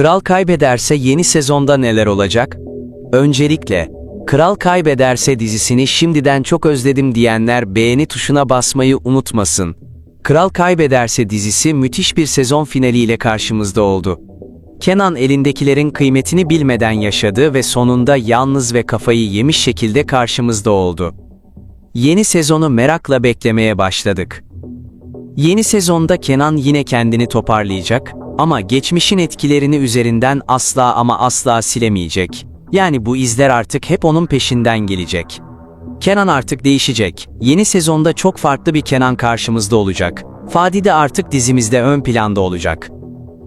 Kral kaybederse yeni sezonda neler olacak? Öncelikle, Kral kaybederse dizisini şimdiden çok özledim diyenler beğeni tuşuna basmayı unutmasın. Kral kaybederse dizisi müthiş bir sezon finaliyle karşımızda oldu. Kenan elindekilerin kıymetini bilmeden yaşadı ve sonunda yalnız ve kafayı yemiş şekilde karşımızda oldu. Yeni sezonu merakla beklemeye başladık. Yeni sezonda Kenan yine kendini toparlayacak ama geçmişin etkilerini üzerinden asla ama asla silemeyecek. Yani bu izler artık hep onun peşinden gelecek. Kenan artık değişecek. Yeni sezonda çok farklı bir Kenan karşımızda olacak. Fadi de artık dizimizde ön planda olacak.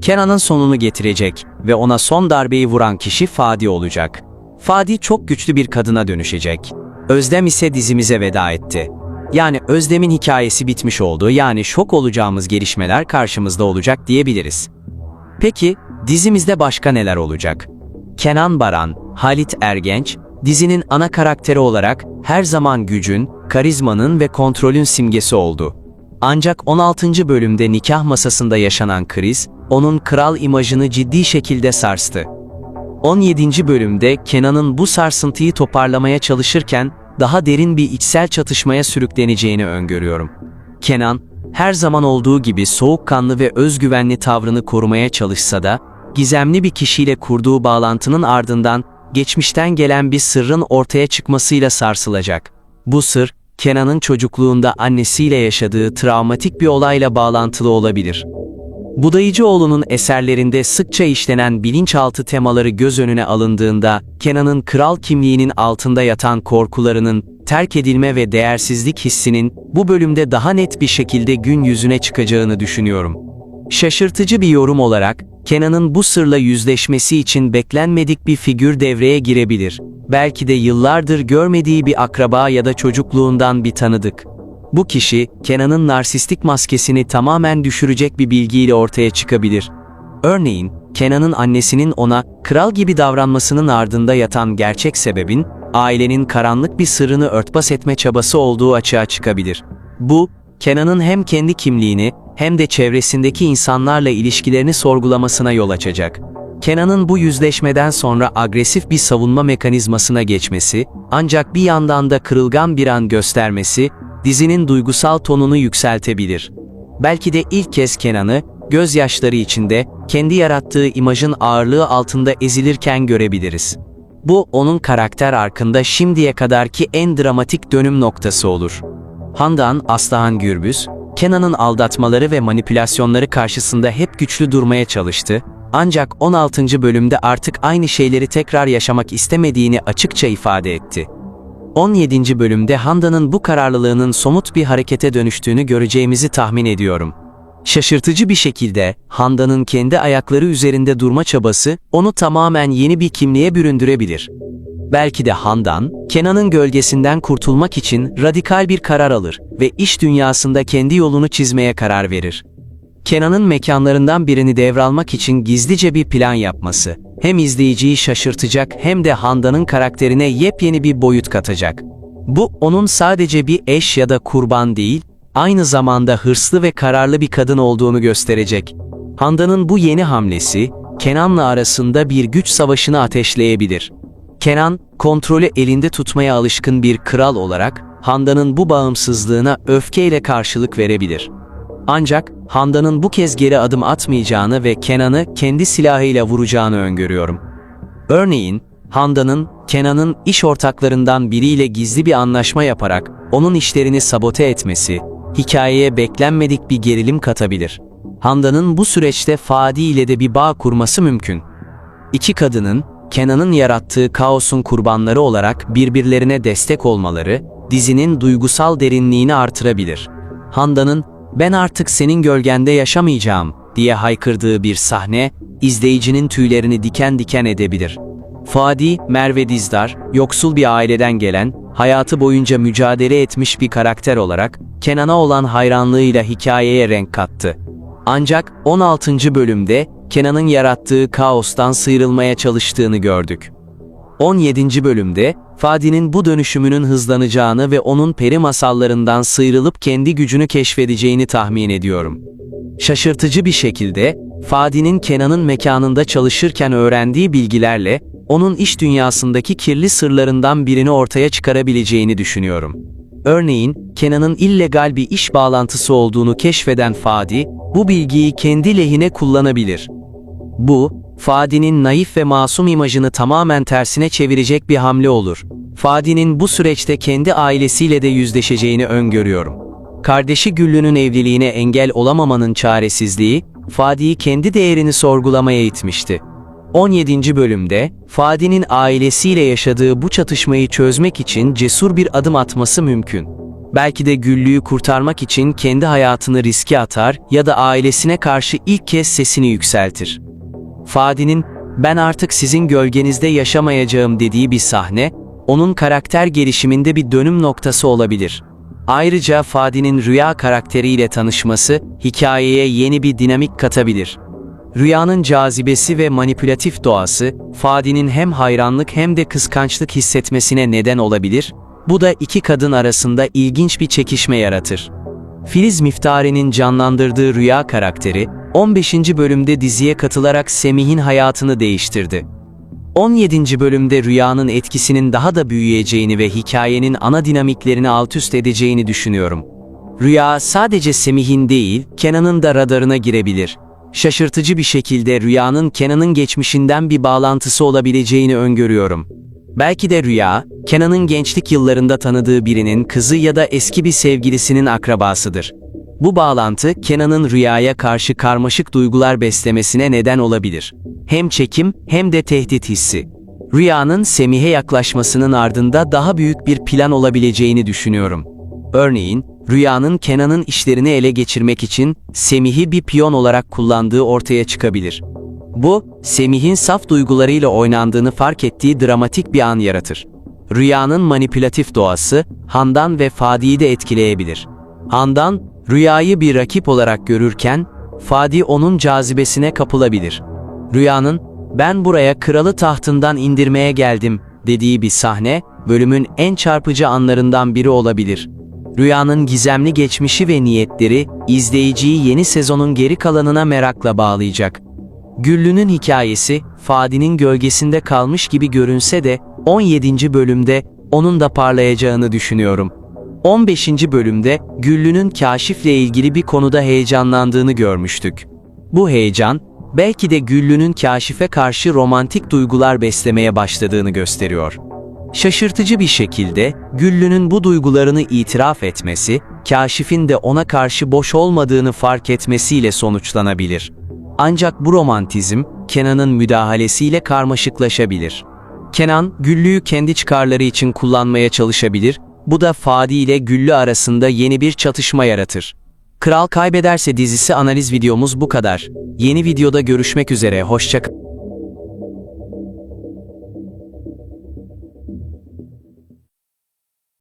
Kenan'ın sonunu getirecek ve ona son darbeyi vuran kişi Fadi olacak. Fadi çok güçlü bir kadına dönüşecek. Özlem ise dizimize veda etti. Yani Özlem'in hikayesi bitmiş oldu, yani şok olacağımız gelişmeler karşımızda olacak diyebiliriz. Peki, dizimizde başka neler olacak? Kenan Baran, Halit Ergenç, dizinin ana karakteri olarak her zaman gücün, karizmanın ve kontrolün simgesi oldu. Ancak 16. bölümde nikah masasında yaşanan kriz, onun kral imajını ciddi şekilde sarstı. 17. bölümde Kenan'ın bu sarsıntıyı toparlamaya çalışırken daha derin bir içsel çatışmaya sürükleneceğini öngörüyorum. Kenan, her zaman olduğu gibi soğukkanlı ve özgüvenli tavrını korumaya çalışsa da, gizemli bir kişiyle kurduğu bağlantının ardından geçmişten gelen bir sırrın ortaya çıkmasıyla sarsılacak. Bu sır, Kenan'ın çocukluğunda annesiyle yaşadığı travmatik bir olayla bağlantılı olabilir. Budayıcıoğlu'nun eserlerinde sıkça işlenen bilinçaltı temaları göz önüne alındığında, Kenan'ın kral kimliğinin altında yatan korkularının, terk edilme ve değersizlik hissinin bu bölümde daha net bir şekilde gün yüzüne çıkacağını düşünüyorum. Şaşırtıcı bir yorum olarak, Kenan'ın bu sırla yüzleşmesi için beklenmedik bir figür devreye girebilir. Belki de yıllardır görmediği bir akraba ya da çocukluğundan bir tanıdık. Bu kişi, Kenan'ın narsistik maskesini tamamen düşürecek bir bilgiyle ortaya çıkabilir. Örneğin, Kenan'ın annesinin ona kral gibi davranmasının ardında yatan gerçek sebebin, ailenin karanlık bir sırrını örtbas etme çabası olduğu açığa çıkabilir. Bu, Kenan'ın hem kendi kimliğini hem de çevresindeki insanlarla ilişkilerini sorgulamasına yol açacak. Kenan'ın bu yüzleşmeden sonra agresif bir savunma mekanizmasına geçmesi, ancak bir yandan da kırılgan bir an göstermesi, dizinin duygusal tonunu yükseltebilir. Belki de ilk kez Kenan'ı, gözyaşları içinde, kendi yarattığı imajın ağırlığı altında ezilirken görebiliriz. Bu, onun karakter arkında şimdiye kadarki en dramatik dönüm noktası olur. Handan, Aslıhan Gürbüz, Kenan'ın aldatmaları ve manipülasyonları karşısında hep güçlü durmaya çalıştı, ancak 16. bölümde artık aynı şeyleri tekrar yaşamak istemediğini açıkça ifade etti. 17. bölümde Handa'nın bu kararlılığının somut bir harekete dönüştüğünü göreceğimizi tahmin ediyorum. Şaşırtıcı bir şekilde Handa'nın kendi ayakları üzerinde durma çabası onu tamamen yeni bir kimliğe büründürebilir. Belki de Handan, Kenan'ın gölgesinden kurtulmak için radikal bir karar alır ve iş dünyasında kendi yolunu çizmeye karar verir. Kenan'ın mekanlarından birini devralmak için gizlice bir plan yapması, hem izleyiciyi şaşırtacak hem de Handan'ın karakterine yepyeni bir boyut katacak. Bu, onun sadece bir eş ya da kurban değil, aynı zamanda hırslı ve kararlı bir kadın olduğunu gösterecek. Handan'ın bu yeni hamlesi, Kenan'la arasında bir güç savaşını ateşleyebilir. Kenan, kontrolü elinde tutmaya alışkın bir kral olarak, Handan'ın bu bağımsızlığına öfkeyle karşılık verebilir. Ancak Handan'ın bu kez geri adım atmayacağını ve Kenan'ı kendi silahıyla vuracağını öngörüyorum. Örneğin, Handan'ın Kenan'ın iş ortaklarından biriyle gizli bir anlaşma yaparak onun işlerini sabote etmesi, hikayeye beklenmedik bir gerilim katabilir. Handan'ın bu süreçte Fadi ile de bir bağ kurması mümkün. İki kadının, Kenan'ın yarattığı kaosun kurbanları olarak birbirlerine destek olmaları, dizinin duygusal derinliğini artırabilir. Handan'ın ben artık senin gölgende yaşamayacağım diye haykırdığı bir sahne, izleyicinin tüylerini diken diken edebilir. Fadi, Merve Dizdar, yoksul bir aileden gelen, hayatı boyunca mücadele etmiş bir karakter olarak, Kenan'a olan hayranlığıyla hikayeye renk kattı. Ancak 16. bölümde Kenan'ın yarattığı kaostan sıyrılmaya çalıştığını gördük. 17. bölümde Fadi'nin bu dönüşümünün hızlanacağını ve onun peri masallarından sıyrılıp kendi gücünü keşfedeceğini tahmin ediyorum. Şaşırtıcı bir şekilde Fadi'nin Kenan'ın mekanında çalışırken öğrendiği bilgilerle, onun iş dünyasındaki kirli sırlarından birini ortaya çıkarabileceğini düşünüyorum. Örneğin, Kenan'ın illegal bir iş bağlantısı olduğunu keşfeden Fadi, bu bilgiyi kendi lehine kullanabilir. Bu, Fadi'nin naif ve masum imajını tamamen tersine çevirecek bir hamle olur. Fadi'nin bu süreçte kendi ailesiyle de yüzleşeceğini öngörüyorum. Kardeşi Güllü'nün evliliğine engel olamamanın çaresizliği, Fadi'yi kendi değerini sorgulamaya itmişti. 17. bölümde, Fadi'nin ailesiyle yaşadığı bu çatışmayı çözmek için cesur bir adım atması mümkün. Belki de Güllü'yü kurtarmak için kendi hayatını riske atar ya da ailesine karşı ilk kez sesini yükseltir. Fadi'nin ben artık sizin gölgenizde yaşamayacağım dediği bir sahne, onun karakter gelişiminde bir dönüm noktası olabilir. Ayrıca Fadi'nin rüya karakteriyle tanışması hikayeye yeni bir dinamik katabilir. Rüyanın cazibesi ve manipülatif doğası, Fadi'nin hem hayranlık hem de kıskançlık hissetmesine neden olabilir, bu da iki kadın arasında ilginç bir çekişme yaratır. Filiz Miftari'nin canlandırdığı rüya karakteri, 15. bölümde diziye katılarak Semih'in hayatını değiştirdi. 17. bölümde rüyanın etkisinin daha da büyüyeceğini ve hikayenin ana dinamiklerini altüst edeceğini düşünüyorum. Rüya sadece Semih'in değil, Kenan'ın da radarına girebilir. Şaşırtıcı bir şekilde rüyanın Kenan'ın geçmişinden bir bağlantısı olabileceğini öngörüyorum. Belki de rüya, Kenan'ın gençlik yıllarında tanıdığı birinin kızı ya da eski bir sevgilisinin akrabasıdır. Bu bağlantı, Kenan'ın rüyaya karşı karmaşık duygular beslemesine neden olabilir. Hem çekim hem de tehdit hissi. Rüyanın Semih'e yaklaşmasının ardında daha büyük bir plan olabileceğini düşünüyorum. Örneğin, rüyanın Kenan'ın işlerini ele geçirmek için Semih'i bir piyon olarak kullandığı ortaya çıkabilir. Bu, Semih'in saf duygularıyla oynandığını fark ettiği dramatik bir an yaratır. Rüyanın manipülatif doğası, Handan ve Fadi'yi de etkileyebilir. Handan, rüyayı bir rakip olarak görürken, Fadi onun cazibesine kapılabilir. Rüyanın, ben buraya kralı tahtından indirmeye geldim dediği bir sahne, bölümün en çarpıcı anlarından biri olabilir. Rüyanın gizemli geçmişi ve niyetleri, izleyiciyi yeni sezonun geri kalanına merakla bağlayacak. Güllü'nün hikayesi, Fadi'nin gölgesinde kalmış gibi görünse de, 17. bölümde onun da parlayacağını düşünüyorum. 15. bölümde Güllü'nün kaşifle ilgili bir konuda heyecanlandığını görmüştük. Bu heyecan, belki de Güllü'nün kaşife karşı romantik duygular beslemeye başladığını gösteriyor. Şaşırtıcı bir şekilde Güllü'nün bu duygularını itiraf etmesi, kaşifin de ona karşı boş olmadığını fark etmesiyle sonuçlanabilir. Ancak bu romantizm, Kenan'ın müdahalesiyle karmaşıklaşabilir. Kenan, Güllü'yü kendi çıkarları için kullanmaya çalışabilir, bu da Fadi ile Güllü arasında yeni bir çatışma yaratır. Kral Kaybederse dizisi analiz videomuz bu kadar. Yeni videoda görüşmek üzere, hoşçakalın.